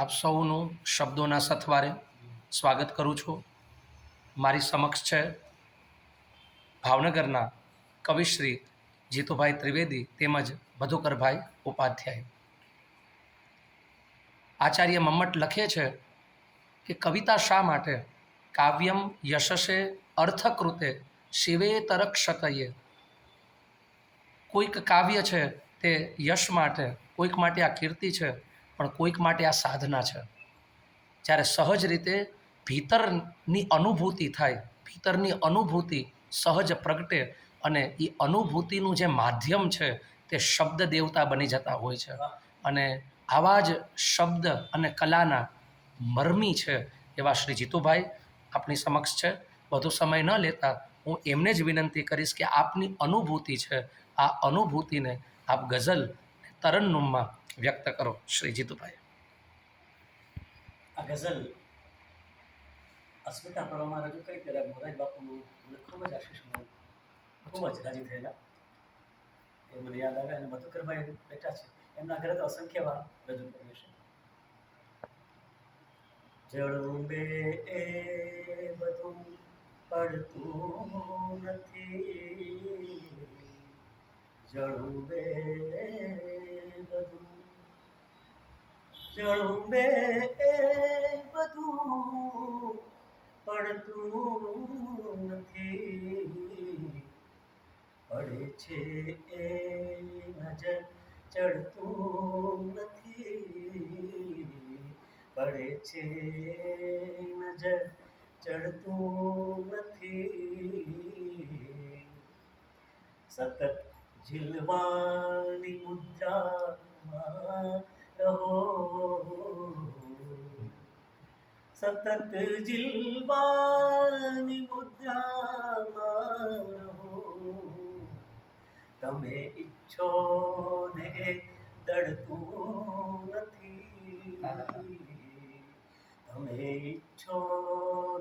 આપ સૌનું શબ્દોના સથવારે સ્વાગત કરું છું. મારી સમક્ષ છે ભાવનગરના કવિશ્રી જીતુભાઈ ત્રિવેદી તેમજ મધુકરભાઈ ઉપાધ્યાય. આચાર્ય મમ્મટ લખે છે કે કવિતા શા માટે? કાવ્યમ યશસે અર્થકૃતે શિવેતરક્ષકયે. કોઈક કાવ્ય છે તે યશ માટે, કોઈક માટે આ કીર્તિ છે પણ કોઈક માટે આ સાધના છે. જ્યારે સહજ રીતે ભીતરની અનુભૂતિ થાય, ભીતરની અનુભૂતિ સહજ પ્રગટે અને એ અનુભૂતિનું જે માધ્યમ છે તે શબ્દ દેવતા બની જતા હોય છે. અને આવા જ શબ્દ અને કલાના મરમી છે એવા શ્રી જીતુભાઈ આપણી સમક્ષ છે. વધુ સમય ન લેતા હું એમને જ વિનંતી કરીશ કે આપની અનુભૂતિ છે, આ અનુભૂતિને આપ ગઝલ તરન્નુમમાં વ્યક્ત કરો, શ્રી જીતુભાઈ. આ ગઝલ અસ્મિતા પર્વમાં રજૂ કરી ત્યારે મોરાજ બાપુનું ખૂબ જ આશીષ મળ્યું. ખૂબ જ રાજી થયેલા. એ મને યાદ આવે અને મધુકરભાઈ બેઠા છે. એમના ઘરે તો અસંખ્ય વાર રજૂ કરી છે. જળું બે એ બધું પડતું નથી. જળું બે બધું જળું બે બધું પડતું નથી પડે છે એ નજર ચડતું નથી પડે છે નજર ચડતું નથી સતત ઝીલવાની મુદ્રામાં રહો. સતત ઝીલવાની મુદ્રામાં રહો. તમે ઈચ્છો ને દડતું નથી. તમે ઈચ્છો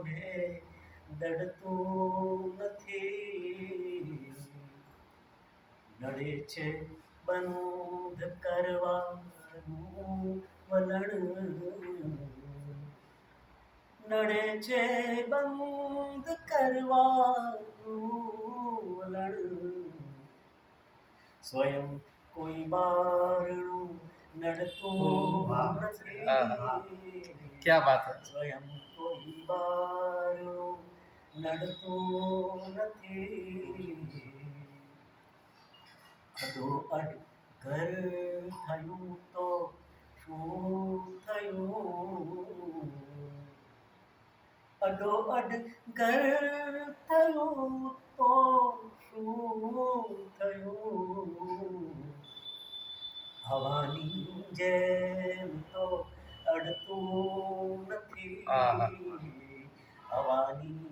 ને દડતું નથી. નડે છે બંધ કરવાનું વલણ નડે છે બંધ કરવાનું વલણ સ્વયં કોઈ બારણું નડતો ક્યાં વાત સ્વયં કોઈ બારણું નડતું નથી અડો અડ ઘર થયું તો શું થયું? અડો અડ ઘર થયું તો શું થયું? હવાની જેમ તો અડતું નથી. હવાની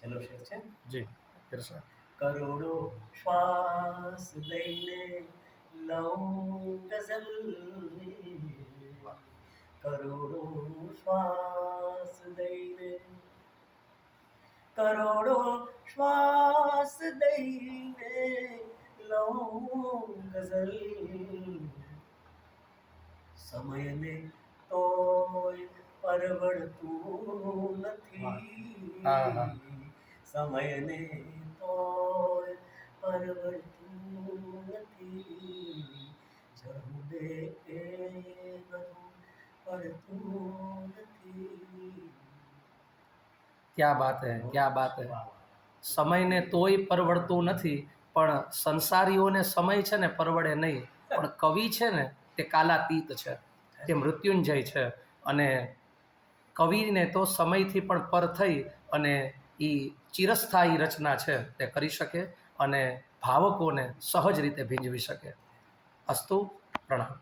છેલ્લો શેર છે? જી કૃષ્ણ કરોડો શ્વાસ લઈને લઉં ગઝલ. કરોડો શ્વાસ લઈને કરોડો શ્વાસ દઈને લઉં ગઝલ. સમયને તોય પરવડતું નથી. સમયને તોય પરવડતું નથી. જરૂરે એ બધું પડતું નથી. ક્યા બાત હે, ક્યા બાત હે? સમયને તોય પરવડતું નથી, પણ સંસારીઓને સમય છે ને પરવડે નહીં. પણ કવિ છે ને, તે કાલાતીત છે, તે મૃત્યુંજય છે. અને કવિને તો સમયથી પણ પર થઈ અને એ ચિરસ્થાયી રચના છે તે કરી શકે અને ભાવકોને સહજ રીતે ભીંજવી શકે. અસ્તુ પ્રણામ.